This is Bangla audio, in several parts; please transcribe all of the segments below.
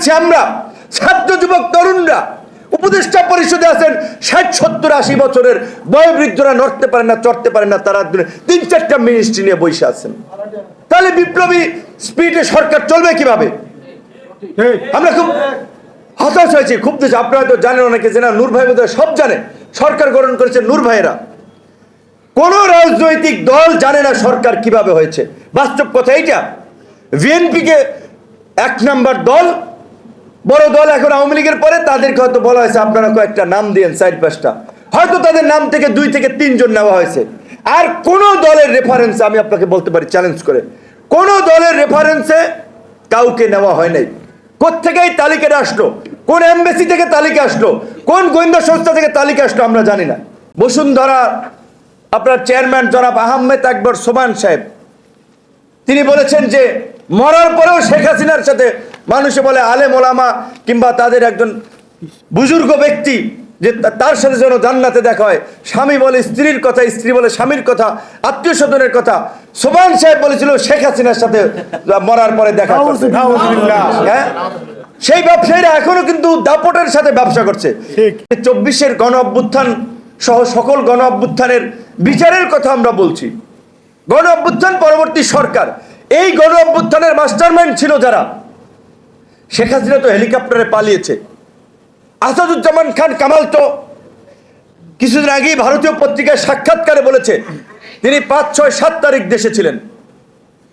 করেছি আমরা। ছাত্র যুবক, তরুণরা, উপদেষ্টা পরিষদে আছেন, ষাট, সত্তর, আশি বছরের বয়োবৃদ্ধরা নড়তে পারে না, চড়তে পারে না, তারা তিন, চারটা মিনিস্ট্রি নিয়ে বসে আছেন। তাহলে বিপ্লবী স্পিডে সরকার চলবে কীভাবে? আমরা খুব হতাশ হয়েছি, খুব দেশ আপনারা তো জানেন অনেকে যে না, নূর ভাই সব জানে। সরকার গঠন করেছে নূর ভাইয়েরা। কোন রাজনৈতিক দল জানে না সরকার কীভাবে হয়েছে। বাস্তব কথা এইটা। বিএনপিকে এক নাম্বার দল বড় দল এখন আওয়ামী লীগের পরে, তাদেরকে হয়তো বলা হয়েছে, আপনারা কয়েকটা নাম দিয়েন সাইড পাঁচটা। হয়তো তাদের নাম থেকে দুই থেকে তিনজন নেওয়া হয়েছে। আর কোন দলের রেফারেন্স আমি আপনাকে বলতে পারি চ্যালেঞ্জ করে। কোন দলের রেফারেন্সে কাউকে নেওয়া হয় নাই। কোথেকে এই তালিকাটা আসলো? কোন এমবেসি থেকে তালিকা আসলো? কোন গোয়েন্দা সংস্থা থেকে তালিকা আসলো? আমরা জানি না। বসুন্ধরা, আপনার চেয়ারম্যান জনাব আহমেদ আকবর সোমান সাহেব, তিনি বলেছেন যে, মরার পরেও শেখ হাসিনার সাথে মানুষে বলে আলেম ওলামা কিংবা তাদের একজন বুজুর্গ ব্যক্তি যে তার সাথে যেন জান্নাতে দেখা হয়। স্বামী বলে স্ত্রীর কথা স্ত্রী বলে স্বামীর কথা আত্মীয় স্বজনের কথা। সোমান সাহেব বলেছিল শেখ হাসিনার সাথে মরার পরে দেখা হ্যাঁ? সেই ব্যবসায়ীরা এখনও কিন্তু দাপটের সাথে ব্যবসা করছে। চব্বিশের গণ অভ্যুত্থান সহ সকল গণ অভ্যুত্থানের বিচারের কথা আমরা বলছি। গণ অভ্যুত্থান পরবর্তী সরকার। এই গণ অভ্যুত্থানের মাস্টারমাইন্ড ছিল যারা শেখ হাসিনা তো হেলিকপ্টারে পালিয়েছে। আসাদুজ্জামান খান কামাল তো কিছুদিন আগেই ভারতীয় পত্রিকায় সাক্ষাৎকারে বলেছে, তিনি পাঁচ, ছয়, সাত তারিখ দেশে ছিলেন।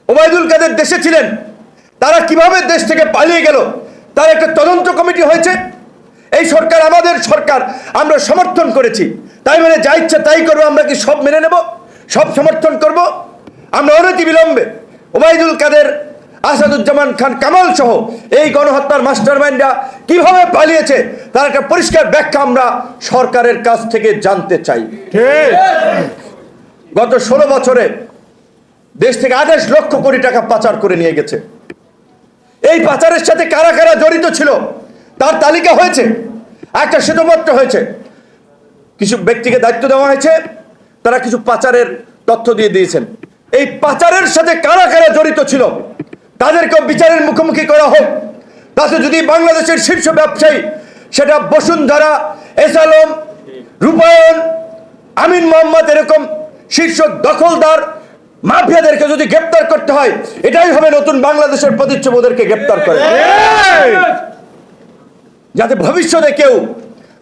ওবায়দুল কাদের দেশে ছিলেন। তারা কীভাবে দেশ থেকে পালিয়ে গেল, তার একটা তদন্ত কমিটি হয়েছে। এই সরকার আমাদের সরকার, আমরা সমর্থন করেছি। তাই মানে যা ইচ্ছা তাই করব, আমরা কি সব মেনে নেব? সব সমর্থন করব? আমরা অনতি বিলম্বে ওবায়দুল কাদের আসাদুজ্জামান খান কামাল সহ এই গণহত্যার মাস্টারমাইন্ডরা কীভাবে পালিয়েছে তার একটা পরিষ্কার ব্যাখ্যা আমরা সরকারের কাছ থেকে জানতে চাই। গত ষোলো বছরে দেশ থেকে আঠাশ লক্ষ কোটি টাকা পাচার করে নিয়ে গেছে। এই পাচারের সাথে কারা কারা জড়িত ছিল তার তালিকা হয়েছে একটা শ্বেতপত্র হয়েছে। কিছু ব্যক্তিকে দায়িত্ব দেওয়া হয়েছে তারা কিছু পাচারের তথ্য দিয়ে দিয়েছেন। এই পাচারের সাথে কারা কারা জড়িত ছিল তাদেরকেও বিচারের মুখোমুখি করা হোক। তাতে যদি বাংলাদেশের শীর্ষ ব্যবসায়ী, সেটা বসুন্ধরা এসালম রূপায়ণ, আমিন মোহাম্মদ এরকম শীর্ষ দখলদার মাফিয়াদেরকে যদি গ্রেপ্তার করতে হয়, এটাই হবে নতুন বাংলাদেশের প্রতিচ্ছবি ওদেরকে গ্রেপ্তার করে। যাতে ভবিষ্যতে কেউ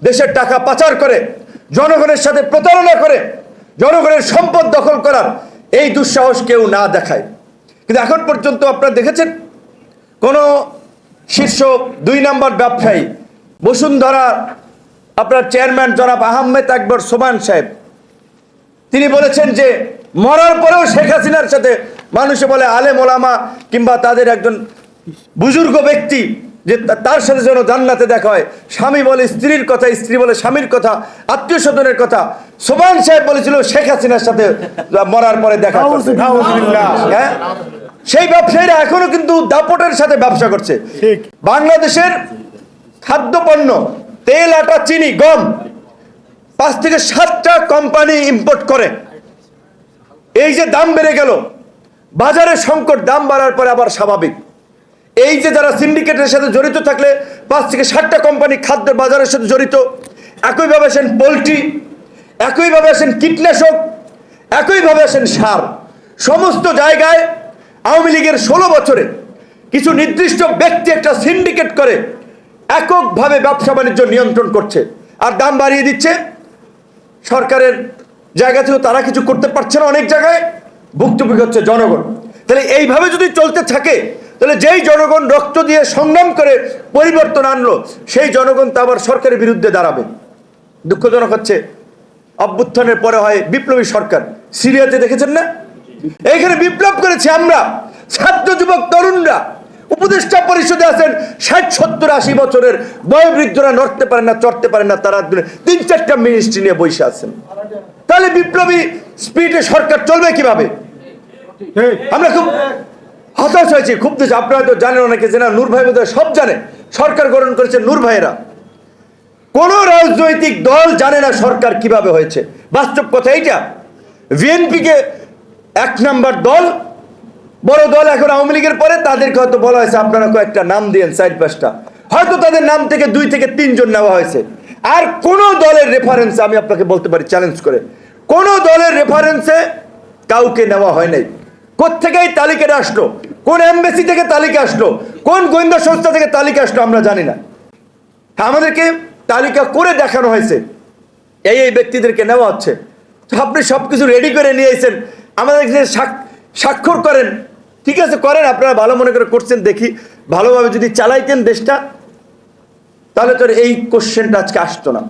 দেশের টাকা পাচার করে, জনগণের সাথে প্রতারণা করে, জনগণের সম্পদ দখল করার এই দুঃসাহস কেউ না দেখায়। কিন্তু এখন পর্যন্ত আপনারা দেখেছেন, কোনো শীর্ষ দুই নম্বর ব্যবসায়ী, বসুন্ধরা আপনার চেয়ারম্যান জনাব আহমেদ আকবর সোমান সাহেব, তিনি বলেছেন যে মরার পরেও শেখ হাসিনার সাথে মানুষে বলে আলে ওলামা কিংবা তাদের একজন বুজুর্গ ব্যক্তি যে তার সাথে যেন জান্নাতে দেখা হয়। স্বামী বলে স্ত্রীর কথা স্ত্রী বলে স্বামীর কথা আত্মীয় স্বজনের কথা। সোমান সাহেব বলেছিল শেখ হাসিনার সাথে মরার পরে দেখা। হ্যাঁ? সেই ব্যবসায়ীরা এখনও কিন্তু দাপটের সাথে ব্যবসা করছে। বাংলাদেশের খাদ্যপণ্য তেল আটা চিনি গম পাঁচ থেকে সাতটা কোম্পানি ইম্পোর্ট করে। এই যে দাম বেড়ে গেল বাজারে সংকট দাম বাড়ার পরে আবার স্বাভাবিক। এই যে যারা সিন্ডিকেটের সাথে জড়িত থাকলে পাঁচ থেকে ষাটটা কোম্পানি খাদ্য বাজারের সাথে জড়িত, একইভাবে আসেন পোলট্রি, একইভাবে আসেন কীটনাশক, একইভাবে আসেন সার। সমস্ত জায়গায় আওয়ামী লীগের ষোলো বছরে কিছু নির্দিষ্ট ব্যক্তি একটা সিন্ডিকেট করে এককভাবে ব্যবসা বাণিজ্য নিয়ন্ত্রণ করছে। আর দাম বাড়িয়ে দিচ্ছে। সরকারের জায়গা থেকেও তারা কিছু করতে পারছে না অনেক জায়গায়। ভুক্তভোগী হচ্ছে জনগণ। তাহলে এইভাবে যদি চলতে থাকে তাহলে যেই জনগণ রক্ত দিয়ে সংগ্রাম করে পরিবর্তন আনলো সেই জনগণ তো আবার সরকারের বিরুদ্ধে দাঁড়াবে। দুঃখজনক হচ্ছে অভ্যুত্থানের পরে হয় বিপ্লবী সরকার। সিরিয়াতে দেখেছেন না? এইখানে বিপ্লব করেছি আমরা। ছাত্র যুবক তরুণরা উপদেষ্টা পরিষদে আছেন ষাট সত্তর আশি বছরের বয়োবৃদ্ধরা নড়তে পারে না চড়তে পারে না তারা তিন চারটা মিনিস্ট্রি নিয়ে বসে আছেন। তাহলে বিপ্লবী স্পিডে সরকার চলবে কীভাবে? আমরা খুব হয়েছি, খুব দেশ আপনারা তো জানেন অনেকে যে না, নূর ভাই বোধহয় সব জানে। সরকার গঠন করেছে নূর ভাইয়েরা। কোন রাজনৈতিক দল জানে না সরকার কীভাবে হয়েছে। বাস্তব কথা এইটা। বিএনপিকে এক নাম্বার দল, বড় দল এখন আওয়ামী লীগের পরে, তাদেরকে হয়তো বলা হয়েছে, আপনারা কয়েকটা নাম দিয়েন সাইড পাঁচটা। হয়তো তাদের নাম থেকে দুই থেকে তিনজন নেওয়া হয়েছে। আর কোন দলের রেফারেন্সে আমি আপনাকে বলতে পারি চ্যালেঞ্জ করে। কোন দলের রেফারেন্সে কাউকে নেওয়া হয় নাই। কোথেকে এই তালিকাটা আসলো? কোন এমবেসি থেকে তালিকা আসলো? কোন গোয়েন্দা সংস্থা থেকে তালিকা আসলো আমরা জানি না। হ্যাঁ, আমাদেরকে তালিকা করে দেখানো হয়েছে। এই এই ব্যক্তিদেরকে নেওয়া হচ্ছে। আপনি সব কিছু রেডি করে নিয়ে এসেছেন। আমাদের স্বাক্ষর করেন ঠিক আছে করেন আপনারা ভালো মনে করে করছেন দেখি ভালোভাবে যদি চালাইতেন দেশটা তাহলে তোর এই কোশ্চেনটা আজকে আসতো না।